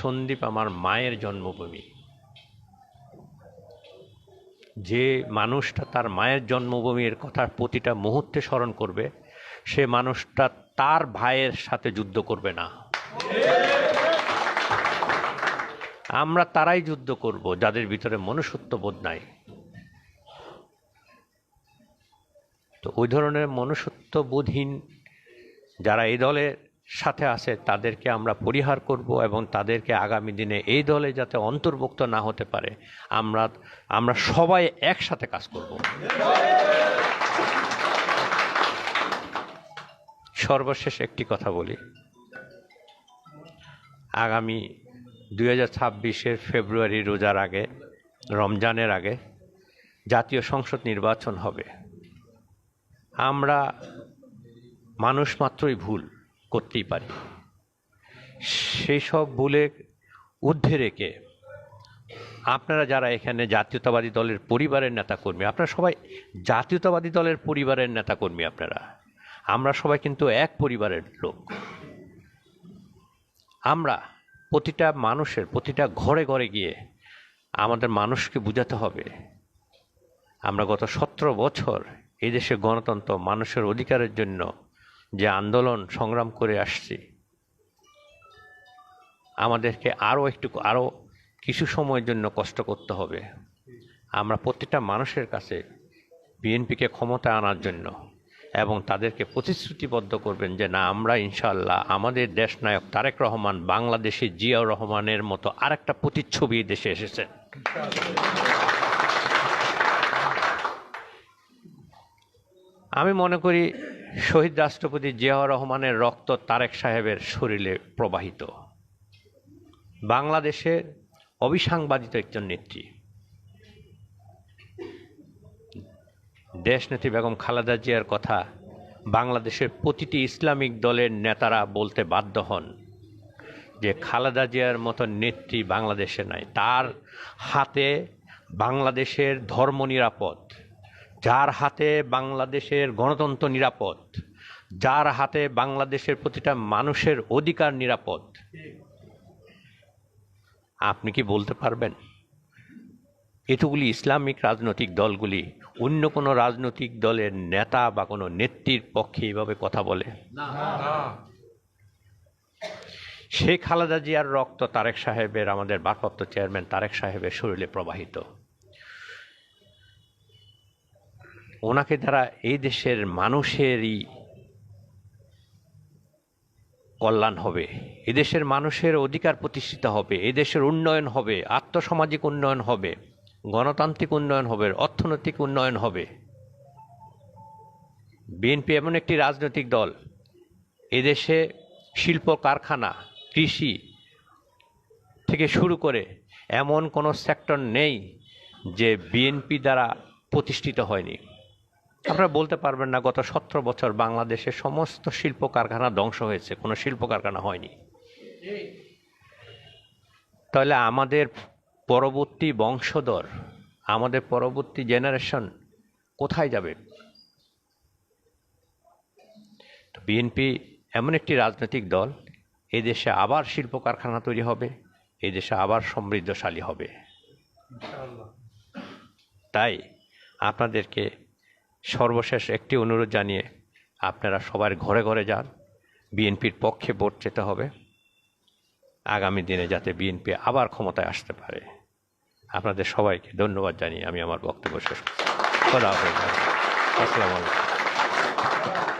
সন্দ্বীপ আমার মায়ের জন্মভূমি। যে মানুষটা তার মায়ের জন্মভূমির কথা প্রতিটা মুহূর্তে স্মরণ করবে, সে মানুষটা তার ভাইয়ের সাথে যুদ্ধ করবে না। আমরা তারাই যুদ্ধ করব, যাদের ভিতরে মনুষ্যত্ব বোধ নাই। তো ওই ধরনের মনুষ্যত্ব বোধহীন যারা এই দলের সাথে আছে, তাদেরকে আমরা পরিহার করব এবং তাদেরকে আগামী দিনে এই দলে যাতে অন্তর্ভুক্ত না হতে পারে, আমরা আমরা সবাই একসাথে কাজ করব। সর্বশেষ একটি কথা বলি। আগামী দুই হাজার ছাব্বিশের ফেব্রুয়ারি রোজার আগে, রমজানের আগে জাতীয় সংসদ নির্বাচন হবে। আমরা মানুষ মাত্রই ভুল। করতেই পারি। সেই সব ভুলে ঊর্ধ্বে রেখে আপনারা যারা এখানে জাতীয়তাবাদী দলের পরিবারের নেতাকর্মী, আপনারা সবাই জাতীয়তাবাদী দলের পরিবারের নেতাকর্মী আপনারা। আমরা সবাই কিন্তু এক পরিবারের লোক। আমরা প্রতিটা মানুষের, প্রতিটা ঘরে ঘরে গিয়ে আমাদের মানুষকে বুঝাতে হবে। আমরা গত সতেরো বছর এই দেশে গণতন্ত্র মানুষের অধিকারের জন্য যে আন্দোলন সংগ্রাম করে আসছি, আমাদেরকে আরও একটু, আরও কিছু সময়ের জন্য কষ্ট করতে হবে। আমরা প্রত্যেকটা মানুষের কাছে বিএনপিকে ক্ষমতা আনার জন্য এবং তাদেরকে প্রতিশ্রুতিবদ্ধ করবেন যে, না, আমরা ইনশাল্লাহ আমাদের দেশ নায়ক তারেক রহমান বাংলাদেশে জিয়াউর রহমানের মতো আরেকটা প্রতিচ্ছবি দেশে এসেছেন আমি মনে করি শহীদ রাষ্ট্রপতি জিয়াউর রহমানের রক্ত তারেক সাহেবের শরীরে প্রবাহিত। বাংলাদেশের অবিসাংবাদিত একজন নেত্রী। দেশনেত্রী বেগম খালেদা জিয়ার কথা বাংলাদেশের প্রতিটি ইসলামিক দলের নেতারা বলতে বাধ্য হন যে খালেদা জিয়ার মতো নেত্রী বাংলাদেশে নাই। তার হাতে বাংলাদেশের ধর্ম নিরাপদ। যার হাতে বাংলাদেশের গণতন্ত্র নিরাপদ যার হাতে বাংলাদেশের প্রতিটা মানুষের অধিকার নিরাপদ আপনি কি বলতে পারবেন? এতগুলি ইসলামিক রাজনৈতিক দলগুলি অন্য কোনো রাজনৈতিক দলের নেতা বা কোনো নেত্রীর পক্ষে এইভাবে কথা বলে? শেখ খালেদা জিয়ার রক্ত তারেক সাহেবের আমাদের ভারপ্রাপ্ত চেয়ারম্যান তারেক সাহেবের শরীরে প্রবাহিত। ওনাকে দ্বারা এই দেশের মানুষেরই কল্যাণ হবে। এদেশের মানুষের অধিকার প্রতিষ্ঠিত হবে এদেশের উন্নয়ন হবে আত্মসামাজিক উন্নয়ন হবে, গণতান্ত্রিক উন্নয়ন হবে, অর্থনৈতিক উন্নয়ন হবে। বিএনপি এমন একটি রাজনৈতিক দল এদেশে শিল্প, কারখানা, কৃষি থেকে শুরু করে এমন কোনো সেক্টর নেই যে বিএনপি দ্বারা প্রতিষ্ঠিত হয়নি। আপনারা বলতে পারবেন না গত সতেরো বছর বাংলাদেশের সমস্ত শিল্প কারখানা ধ্বংস হয়েছে কোনো শিল্প কারখানা হয়নি। তাহলে আমাদের পরবর্তী বংশধর আমাদের পরবর্তী জেনারেশন কোথায় যাবে? বিএনপি এমন একটি রাজনৈতিক দল এই দেশে আবার শিল্প কারখানা তৈরি হবে এই দেশে আবার সমৃদ্ধশালী হবে। তাই আপনাদেরকে সর্বশেষ একটি অনুরোধ জানিয়ে আপনারা সবার ঘরে ঘরে যান। বিএনপির পক্ষে ভোট যেতে হবে। আগামী দিনে যাতে বিএনপি আবার ক্ষমতায় আসতে পারে। আপনাদের সবাইকে ধন্যবাদ জানিয়ে আমি আমার বক্তব্য শেষ করছি। আসসালামু আলাইকুম।